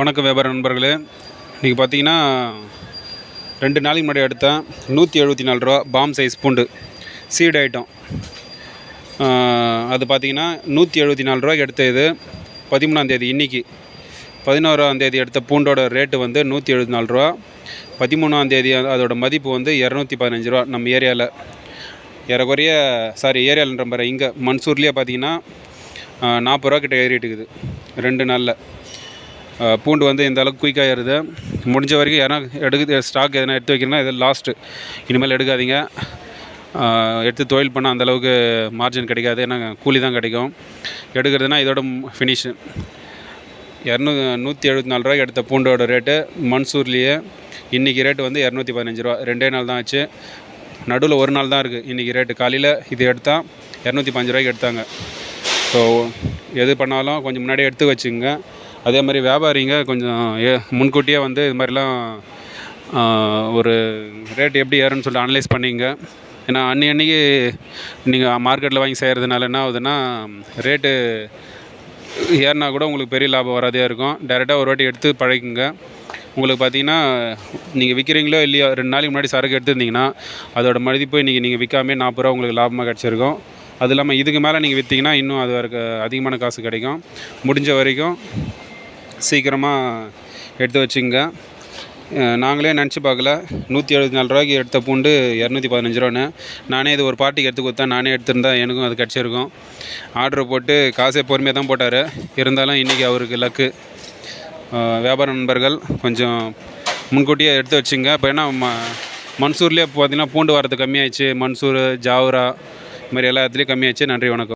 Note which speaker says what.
Speaker 1: வணக்கம் வியாபார நண்பர்களே. இன்றைக்கி பார்த்தீங்கன்னா ரெண்டு நாளைக்கு முன்னாடி எடுத்தேன் நூற்றி எழுபத்தி நாலு ரூபா பாம் சைஸ் பூண்டு சீடு ஐட்டம் அது பார்த்தீங்கன்னா நூற்றி எழுபத்தி நாலு ரூபாய்க்கு எடுத்த இது பதிமூணாந்தேதி இன்றைக்கி பதினோராந்தேதி எடுத்த பூண்டோட ரேட்டு வந்து நூற்றி எழுபத்தி நாலு ரூபா. பதிமூணாந்தேதி அதோட மதிப்பு வந்து இரநூத்தி பதினஞ்சு ரூபா நம்ம ஏரியாவில் ஏறக்குறைய சாரி ஏரியாவில்ன்ற மாதிரி இங்கே மன்சூர்லேயே பார்த்தீங்கன்னா நாற்பது ரூபா கிட்ட ஏறிட்டு இருக்குது. ரெண்டு நாளில். பூண்டு வந்து இந்த அளவுக்கு குயிக்காக ஏறுது முடிஞ்ச வரைக்கும் யாரா எடுக்க ஸ்டாக் எதனா எடுத்து வைக்கணும்னா இது லாஸ்ட்டு இனிமேல் எடுக்காதீங்க. எடுத்து தொழில் பண்ணால் அந்த அளவுக்கு மார்ஜின் கிடைக்காது. ஏன்னா கூலி தான் கிடைக்கும். எடுக்கிறதுனா இதோட ஃபினிஷு இரநூ நூற்றி எழுபத்தி நாலு ரூபாய்க்கு எடுத்த பூண்டோட ரேட்டு மன்சூர்லேயே இன்றைக்கி ரேட்டு வந்து இரநூத்தி பதினஞ்சு ரூபா. ரெண்டே நாள் தான் ஆச்சு. நடுவில் ஒரு நாள் தான் இருக்குது இன்றைக்கி ரேட்டு காலையில் இது எடுத்தால் இரநூத்தி பதினஞ்சு ரூபாய்க்கு எடுத்தாங்க. ஸோ எது பண்ணாலும் கொஞ்சம் முன்னாடியே எடுத்து வச்சுங்க அதே மாதிரி வியாபாரிங்க கொஞ்சம் ஏ முன்கூட்டியே வந்து இது மாதிரிலாம் ஒரு ரேட் எப்படி ஏறும்னு சொல்லிட்டு அனலைஸ் பண்ணிங்க. ஏன்னா அன்னி அன்றைக்கி நீங்கள் மார்க்கெட்டில் வாங்கி செய்கிறதுனால என்ன ஆகுதுன்னா ரேட்டு ஏறினா கூட உங்களுக்கு பெரிய லாபம் வராதே இருக்கும். டேரெக்டாக ஒரு வாட்டி எடுத்து பழகிங்க உங்களுக்கு பார்த்தீங்கன்னா நீங்கள் விற்கிறீங்களோ இல்லையோ ரெண்டு நாளைக்கு முன்னாடி சரக்கு எடுத்துருந்தீங்கன்னா அதோட மதிப்பு இன்றைக்கி நீங்கள் விற்காமே நாற்பது ரூபா உங்களுக்கு லாபமாக கிடச்சிருக்கும். அது இல்லாமல் இதுக்கு மேலே நீங்கள் விற்றீங்கன்னா இன்னும் அது அதிகமான காசு கிடைக்கும். முடிஞ்ச வரைக்கும் சீக்கிரமாக எடுத்து வச்சுங்க. நாங்களே நினச்சி பார்க்கல. நூற்றி எழுபத்தி நாலு ரூபாய்க்கு எடுத்த பூண்டு இரநூத்தி பதினஞ்சு ரூபான்னு. நானே இது ஒரு பாட்டிக்கு எடுத்து கொடுத்தேன் நானே எடுத்திருந்தா எனக்கும் அது கிடச்சிருக்கும். ஆர்டர் போட்டு காசே பொறுமையாக தான் போட்டார். இருந்தாலும் இன்றைக்கி அவருக்கு லக்கு வியாபார நண்பர்கள் கொஞ்சம் முன்கூட்டியே எடுத்து வச்சுங்க. இப்போ ஏன்னா ம மன்சூர்லேயே பார்த்தீங்கன்னா பூண்டு வரது கம்மியாயிடுச்சு. மன்சூர் ஜாவ்ரா இது மாதிரி எல்லா இடத்துலையும் கம்மியாயிடுச்சு. நன்றி வணக்கம்.